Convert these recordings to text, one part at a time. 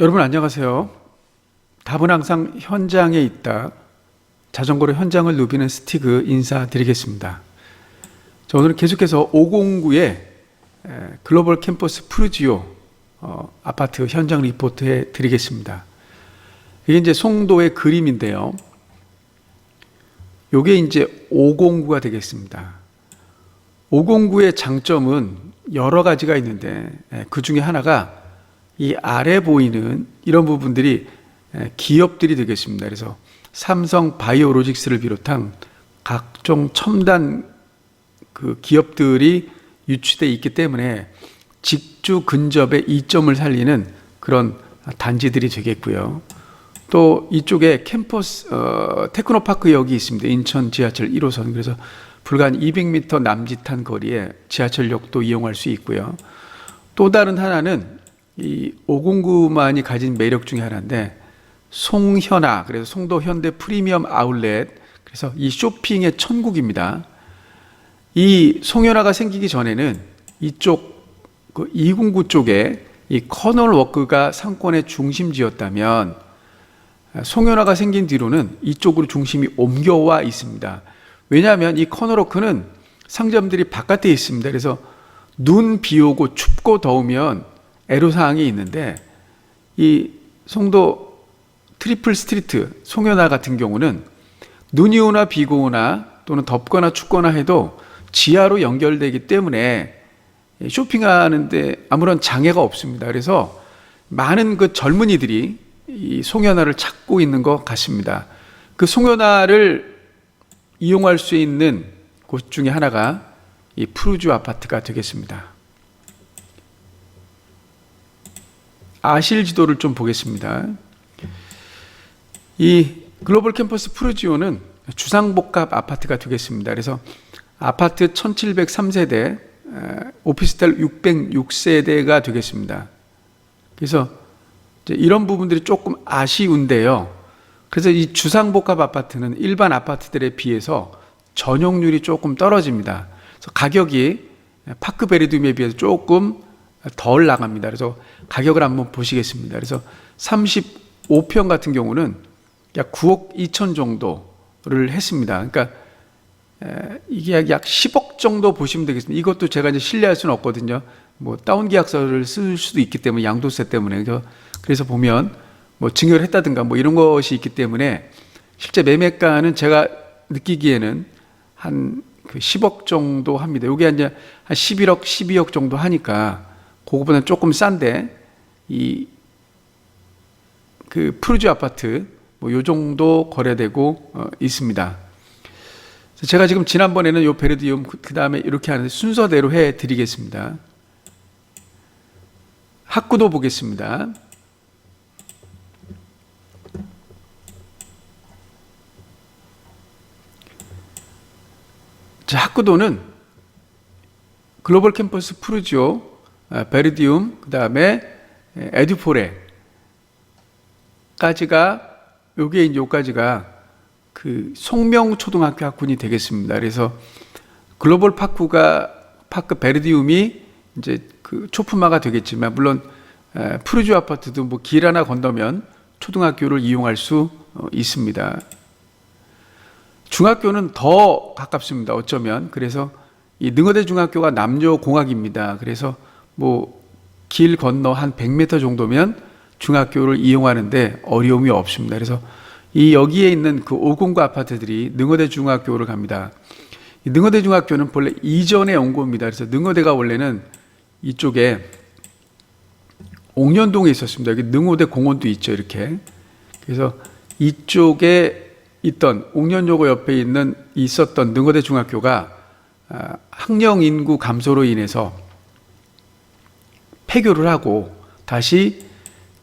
여러분 안녕하세요. 답은 항상 현장에 있다. 자전거로 현장을 누비는 스티그 인사드리겠습니다. 자, 오늘은 계속해서 509의 글로벌 캠퍼스 프루지오 어, 아파트 현장 리포트해 드리겠습니다. 이게 이제 송도의 그림인데요. 요게 이제 509가 되겠습니다. 509의 장점은 여러 가지가 있는데 그 중에 하나가 이 아래 보이는 이런 부분들이 기업들이 되겠습니다. 그래서 삼성 바이오로직스를 비롯한 각종 첨단 그 기업들이 유치돼 있기 때문에 직주 근접의 이점을 살리는 그런 단지들이 되겠고요. 또 이쪽에 캠퍼스 어, 테크노파크역이 있습니다. 인천 지하철 1호선 그래서 불과 한 200m 남짓한 거리에 지하철역도 이용할 수 있고요. 또 다른 하나는 이 509만이 가진 매력 중에 하나인데 송현아 그래서 송도 현대 프리미엄 아울렛 그래서 이 쇼핑의 천국입니다. 이 송현아가 생기기 전에는 이쪽 그 209 쪽에 이 커널 워크가 상권의 중심지였다면 송현아가 생긴 뒤로는 이쪽으로 중심이 옮겨와 있습니다. 왜냐하면 이 커널 워크는 상점들이 바깥에 있습니다. 그래서 눈 비 오고 춥고 더우면 애로사항이 있는데 이 송도 트리플 스트리트 송현아 같은 경우는 눈이 오나 비가 오나 또는 덥거나 춥거나 해도 지하로 연결되기 때문에 쇼핑하는데 아무런 장애가 없습니다. 그래서 많은 그 젊은이들이 이 송현아를 찾고 있는 것 같습니다. 그 송현아를 이용할 수 있는 곳 중에 하나가 이 푸르주 아파트가 되겠습니다. 아실 지도를 좀 보겠습니다. 이 글로벌 캠퍼스 푸르지오는 주상복합 아파트가 되겠습니다. 그래서 아파트 1703세대, 오피스텔 606세대가 되겠습니다. 그래서 이런 부분들이 조금 아쉬운데요. 그래서 이 주상복합 아파트는 일반 아파트들에 비해서 전용률이 조금 떨어집니다. 그래서 가격이 파크 베리둠에 비해서 조금 덜 나갑니다. 그래서 가격을 한번 보시겠습니다. 그래서 35평 같은 경우는 약 9억 2천 정도를 했습니다. 그러니까 이게 약 10억 정도 보시면 되겠습니다. 이것도 제가 이제 신뢰할 수는 없거든요. 뭐 다운 계약서를 쓸 수도 있기 때문에 양도세 때문에 그래서, 보면 뭐 증여를 했다든가 뭐 이런 것이 있기 때문에 실제 매매가는 제가 느끼기에는 한그 10억 정도 합니다. 이게 이제 한 11억, 12억 정도 하니까 그거보다는 조금 싼데 이 그 푸르주 아파트 뭐 요 정도 거래되고 어, 있습니다. 제가 지금 지난번에는 요 베르디움 그 다음에 이렇게 하는데 순서대로 해 드리겠습니다. 학구도 보겠습니다. 자, 학구도는 글로벌 캠퍼스 푸르지오, 아, 베르디움, 그 다음에 에듀포레까지가 요게 이제 요까지가 그 송명 초등학교 학군이 되겠습니다. 그래서 글로벌 파크가 파크 베르디움이 이제 그 초품화가 되겠지만 물론 푸르주 아파트도 뭐 길 하나 건너면 초등학교를 이용할 수 어, 있습니다. 중학교는 더 가깝습니다. 어쩌면 그래서 이 능어대 중학교가 남녀 공학입니다. 그래서 뭐 길 건너 한 100m 정도면 중학교를 이용하는데 어려움이 없습니다. 그래서 이 여기에 있는 그509 아파트들이 능어대 중학교를 갑니다. 이 능어대 중학교는 본래 이전에 온 겁니다. 그래서 능어대가 원래는 이쪽에 옥년동에 있었습니다. 여기 능어대 공원도 있죠, 이렇게. 그래서 이쪽에 있던 옥년여고 옆에 있는 있었던 능어대 중학교가 아, 학령 인구 감소로 인해서 폐교를 하고 다시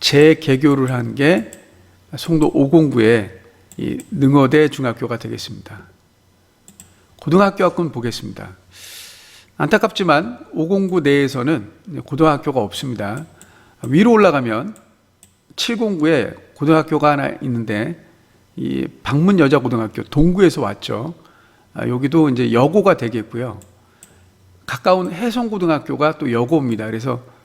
재개교를 한 게 송도 509의 이 능어대 중학교가 되겠습니다. 고등학교 학군 보겠습니다. 안타깝지만 509 내에서는 고등학교가 없습니다. 위로 올라가면 709에 고등학교가 하나 있는데 이 방문 여자 고등학교 동구에서 왔죠. 아, 여기도 이제 여고가 되겠고요. 가까운 해성고등학교가 또 여고입니다. 그래서 아,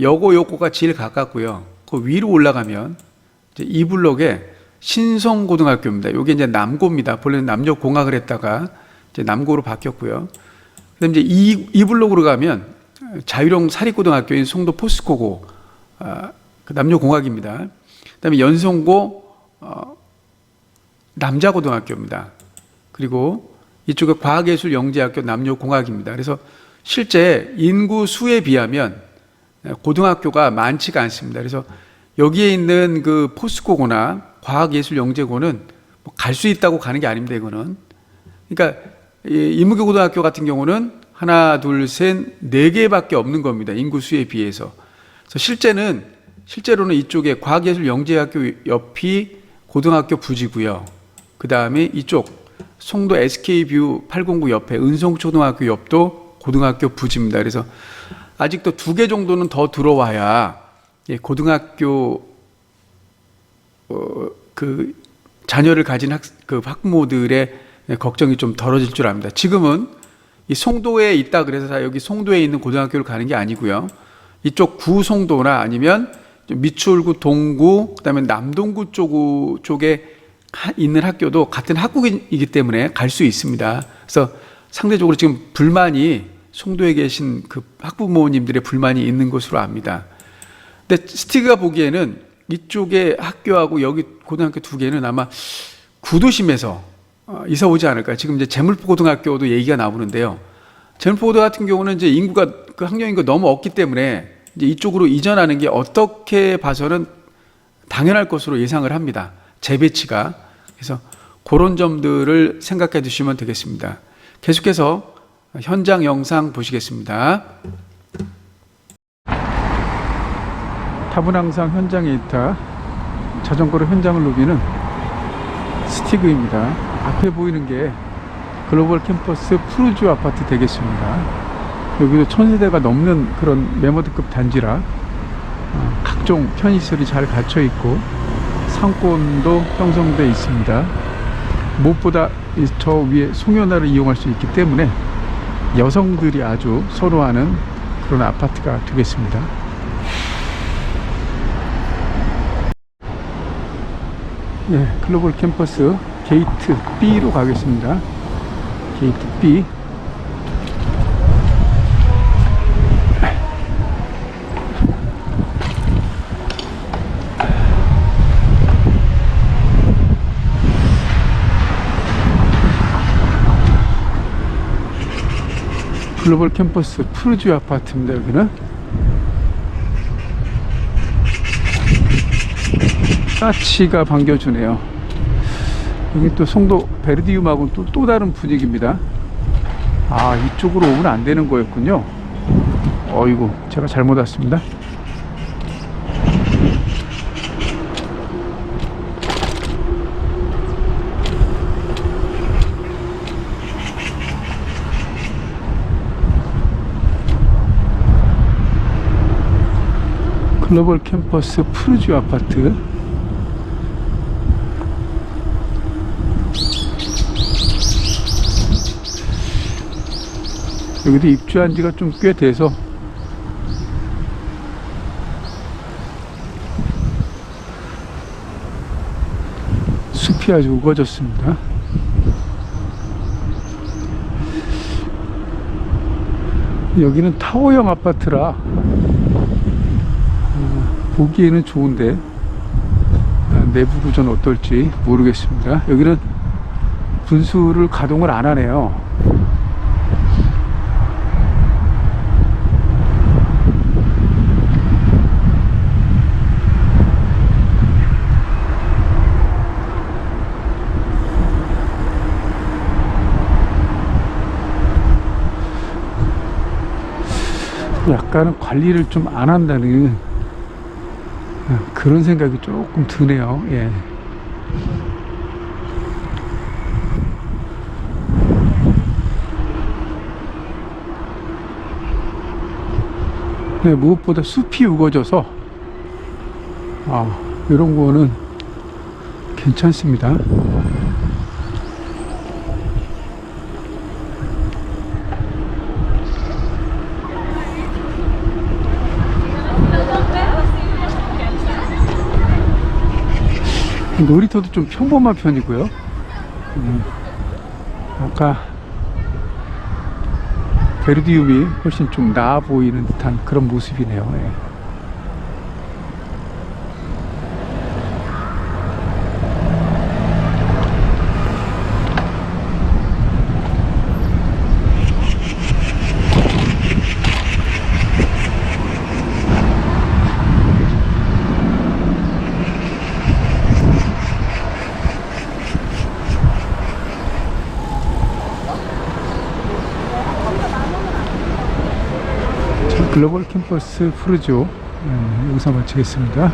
여고 여고가 제일 가깝고요. 그 위로 올라가면 이 블록에 신성고등학교입니다. 여기 이제 남고입니다. 본래는 남녀공학을 했다가 이제 남고로 바뀌었고요. 그다음 이제 이, 이 블록으로 가면 자유령 사립고등학교인 송도 포스코고 아, 그 남녀공학입니다. 그다음에 연성고 어, 남자고등학교입니다. 그리고 이쪽에 과학예술영재학교 남녀공학입니다. 그래서 실제 인구 수에 비하면 고등학교가 많지가 않습니다. 그래서 여기에 있는 그 포스코고나 과학예술영재고는 뭐 갈수 있다고 가는 게 아닙니다. 이거는 그러니까 이 인문계 고등학교 같은 경우는 하나, 둘, 셋, 네 개밖에 없는 겁니다. 인구 수에 비해서. 그래서 실제는 실제로는 이쪽에 과학예술영재학교 옆이 고등학교 부지고요. 그 다음에 이쪽 송도 SK뷰 809 옆에 은성초등학교 옆도 고등학교 부지입니다. 그래서 아직도 두 개 정도는 더 들어와야 예, 고등학교 어, 그 자녀를 가진 학, 그 학부모들의 걱정이 좀 덜어질 줄 압니다. 지금은 이 송도에 있다 그래서 다 여기 송도에 있는 고등학교를 가는 게 아니고요. 이쪽 구송도나 아니면 미추홀구 동구 그다음에 남동구 쪽 쪽에 하- 있는 학교도 같은 학국이기 때문에 갈 수 있습니다. 그래서 상대적으로 지금 불만이 송도에 계신 그 학부모님들의 불만이 있는 것으로 압니다. 근데 스티가 보기에는 이쪽에 학교하고 여기 고등학교 두 개는 아마 구도심에서 어, 이사 오지 않을까. 지금 이제 재물포 고등학교도 얘기가 나오는데요. 재물포 고등 같은 경우는 이제 인구가 그 학령 인구가 너무 없기 때문에 이제 이쪽으로 이전하는 게 어떻게 봐서는 당연할 것으로 예상을 합니다. 재배치가. 그래서 그런 점들을 생각해 두시면 되겠습니다. 계속해서 현장 영상 보시겠습니다. 탑은 항상 현장에 있다. 자전거로 현장을 누비는 스티그입니다. 앞에 보이는 게 글로벌 캠퍼스 푸르주 아파트 되겠습니다. 여기도 천세대가 넘는 그런 메모드급 단지라 어, 각종 편의시설이 잘 갖춰 있고 상권도 형성되어 있습니다. 무엇보다 이저 위에 송연화를 이용할 수 있기 때문에 여성들이 아주 선호하는 그런 아파트가 되겠습니다. 네, 글로벌 캠퍼스 게이트 B로 가겠습니다. 게이트 B. 글로벌 캠퍼스 푸르주 아파트입니다. 여기는 따치가 반겨주네요. 여기 또 송도 베르디움하고는 또, 또 다른 분위기입니다. 아, 이쪽으로 오면 안 되는 거였군요. 어이구, 제가 잘못 왔습니다. 글로벌 캠퍼스 푸르주 아파트 여기도 입주한 지가 좀 꽤 돼서 숲이 아주 우거졌습니다. 여기는 타워형 아파트라 어, 보기에는 좋은데 아, 내부 구조는 어떨지 모르겠습니다. 여기는 분수를 가동을 안 하네요. 약간은 관리를 좀 안 한다는 어, 그런 생각이 조금 드네요. 예. 네, 무엇보다 숲이 우거져서 아, 이런 거는 괜찮습니다. 놀이터도 좀 평범한 편이고요. 음, 아까 베르디움이 훨씬 좀 나아 보이는 듯한 그런 모습이네요. 예. 글로벌 캠퍼스 푸르죠. 예, 여기서 마치겠습니다.